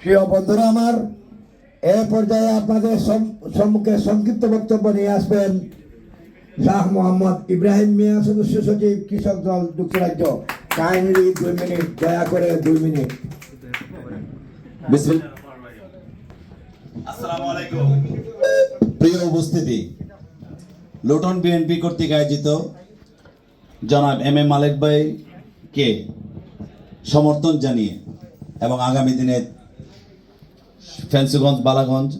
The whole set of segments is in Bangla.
প্রিয় বন্ধুরা আমার এ পর্যায়ে আপনাদের সম্মুখে সংক্ষিপ্ত বক্তব্য নিয়ে আসবেন শাহ মোহাম্মদ ইব্রাহিম মিয়া সদস্য সচিব কৃষক দল যুক্তরাজ্য। কাইন্ডলি দুই মিনিট দয়া করে দুই মিনিট। প্রিয় উপস্থিতি লোটন বিএনপি কর্তৃক আয়োজিত জনাব এম এ মালেক ভাইকে সমর্থন জানিয়ে এবং আগামী দিনে ফেন্সিগঞ্জ, বালাগঞ্জ,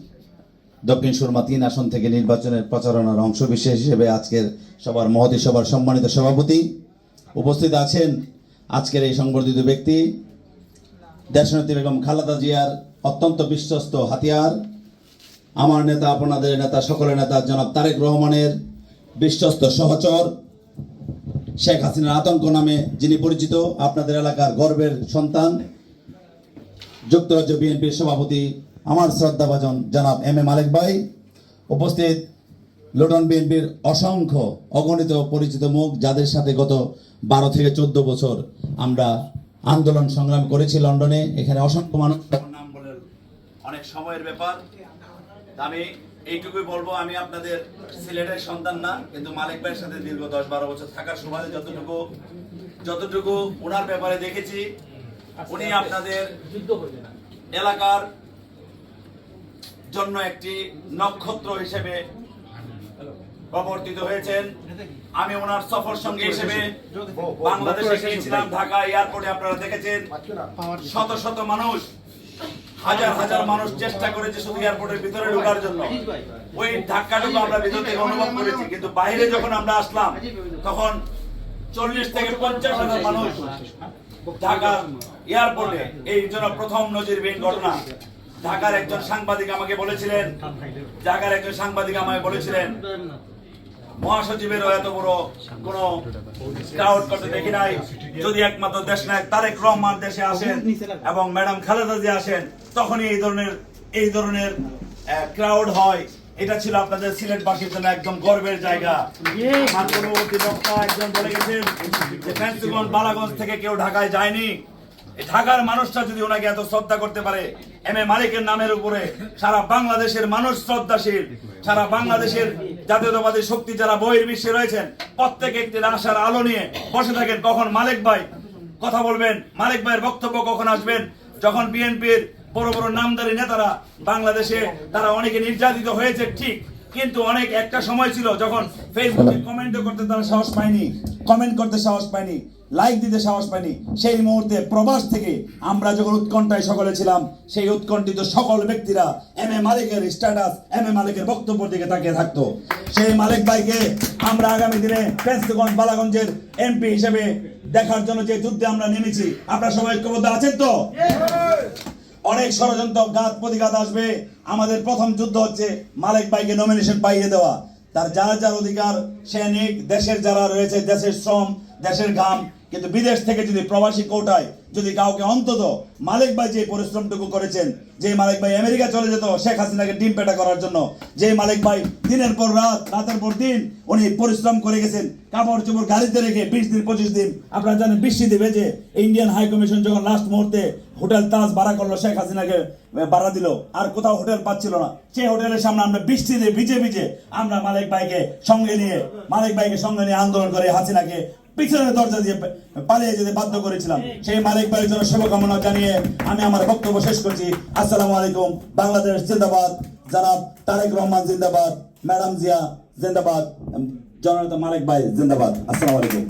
দক্ষিণ সুরমা তিন আসন থেকে নির্বাচনের প্রচারণার অংশ বিশেষ হিসেবে আজকের সবার মহতি সভার সম্মানিত সভাপতি উপস্থিত আছেন আজকের এই সংবর্ধিত ব্যক্তি, দেশনেত্রী বেগম খালেদা জিয়ার অত্যন্ত বিশ্বস্ত হাতিয়ার, আমার নেতা, আপনাদের নেতা, সকলের নেতা, জনাব তারেক রহমানের বিশ্বস্ত সহচর শেখ হাসিনার আতঙ্ক নামে যিনি পরিচিত, আপনাদের এলাকার গর্বের সন্তান। যুক্তরাজ্য বিএনপির সভাপতি আমার শ্রদ্ধাভাজন জনাব এম এ মালিক ভাই। উপস্থিত লোটন বিএনপির অসংখ্য অগণিত পরিচিত মুখ যাদের সাথে গত বারো থেকে চোদ্দ বছর আমরা আন্দোলন সংগ্রাম করেছি লন্ডনে। এখানে অসংখ্য মানুষ নাম বলে অনেক সময়ের ব্যাপার। আমি এইটুকুই বলব, আমি আপনাদের সিলেটের সন্তান না, কিন্তু মালিক ভাইয়ের সাথে দীর্ঘ দশ বারো বছর থাকার সুবাদে যতটুকু যতটুকু ওনার ব্যাপারে দেখেছি উনি আপনাদের এলাকার জন্য একটি নক্ষত্র হিসেবে প্রবর্তিত হয়েছেন। আমি ওনার সফর সঙ্গী হিসেবে বাংলাদেশে গিয়েছিলাম ঢাকা এয়ারপোর্টে আপনারা দেখেছেন। শত শত মানুষ হাজার হাজার মানুষ চেষ্টা করেছে শুধু এয়ারপোর্টের ভিতরে ঢোকার জন্য। ওই ধাক্কাটুকু আমরা ভিতর থেকে অনুভব করেছি কিন্তু বাইরে যখন আমরা আসলাম তখন চল্লিশ থেকে পঞ্চাশ হাজার মানুষ ঢাকার এয়ারপোর্টে। এই জন্য প্রথম ঘটনা। ঢাকার একজন সাংবাদিক আমাকে বলেছিলেন, ঢাকার একজন সাংবাদিক আমাকে বলেছিলেন এত বড় কোন করতে দেখি নাই। যদি একমাত্র দেশ নায়ক তারেক রহমান দেশে আসেন এবং ম্যাডাম খালেদা জিয়া আসেন, তখনই এই ধরনের এই ধরনের ক্রাউড হয়। এটা ছিল আপনাদের সিলেটবাসীর জন্য একদম গর্বের জায়গা। আমার পূর্ববর্তী বক্তা একজন বলে গেছেন যে ফ্যান্সিগঞ্জ বালাগঞ্জ থেকে কেউ ঢাকায় যায়নি। ঢাকার মানুষটা যদি ওনাকে এত শ্রদ্ধা করতে পারে এম এ মালিকের নামের উপরে সারা বাংলাদেশের মানুষ শ্রদ্ধাশীল সারা বাংলাদেশের জাতীয়তাবাদী শক্তি যারা বহির্বিশ্বে রয়েছেন প্রত্যেকে একটি আশার আলো নিয়ে বসে থাকেন। কখন মালিক ভাই কথা বলবেন মালিক ভাইয়ের বক্তব্য কখন আসবেন? যখন বিএনপির বড় বড় নামদারি নেতারা বাংলাদেশে, তারা অনেকে নির্যাতিত হয়েছে, ঠিক। কিন্তু অনেক একটা সময় ছিল যখন ফেসবুকে কমেন্ট করতে তারা সাহস পায়নি কমেন্ট করতে সাহস পায়নি লাইক দিতে সাহস পায়নি। সেই মুহূর্তে প্রবাস থেকে আমরা যখন উৎকণ্ঠায় সকলে ছিলাম, সেই উৎকণ্ঠিত সকল ব্যক্তিরা এম এ মালিকের স্ট্যাটাস এম এ মালিকের বক্তব্য দিকে তাকিয়ে থাকতো। সেই মালিক ভাইকে আমরা আগামী দিনে ফেন্সগঞ্জ বালাগঞ্জের এমপি হিসেবে দেখার জন্য যে যুদ্ধে আমরা নেমেছি, আপনারা সবাই ঐক্যবদ্ধ আছেন তো? অনেক ষড়যন্ত্র গাত প্রতিঘাত আসবে। আমাদের প্রথম যুদ্ধ হচ্ছে মালিক ভাইকে নমিনেশন পাইয়ে দেওয়া। তার যার যার অধিকার, সে নিক। দেশের যারা রয়েছে, দেশের শ্রম, দেশের ঘাম কিন্তু বিদেশ থেকে যদি প্রবাসী কোটায় যদি কাউকে অন্তত মালিক ভাই যে পরিশ্রমটুকু করেছেন, যে মালিক ভাই আমেরিকা চলে যেত, শেখ হাসিনাকে ডিম পেটা করার জন্য, যে মালিক ভাই দিনের পর রাত, রাতের পর দিন উনি পরিশ্রম করে গেছেন, কাপড় চোপড় গাড়িতে রেখে বিশ দিন, পঁচিশ দিন, আপনারা জানেন বৃষ্টি দেবে যে ইন্ডিয়ান হাই কমিশন যখন লাস্ট মুহূর্তে হোটেল তাজ ভাড়া করল, শেখ হাসিনাকে ভাড়া দিল, আর কোথাও হোটেল পাচ্ছিল না। সেই হোটেলের সামনে আমরা বৃষ্টিতে ভিজে ভিজে আমরা মালিক ভাইকে সঙ্গে নিয়ে, মালিক ভাইকে সঙ্গে নিয়ে আন্দোলন করে হাসিনাকে পিছনের দরজা দিয়ে পালিয়ে যেতে বাধ্য করেছিলাম। সেই মালিক বাড়ির জন্য শুভকামনা জানিয়ে আমি আমার বক্তব্য শেষ করছি। আসসালামু আলাইকুম। বাংলাদেশ জিন্দাবাদ। জনাব তারেক রহমান জিন্দাবাদ। ম্যাডাম জিয়া জিন্দাবাদ। জননেতা মালিক ভাই জিন্দাবাদ। আসসালামু আলাইকুম।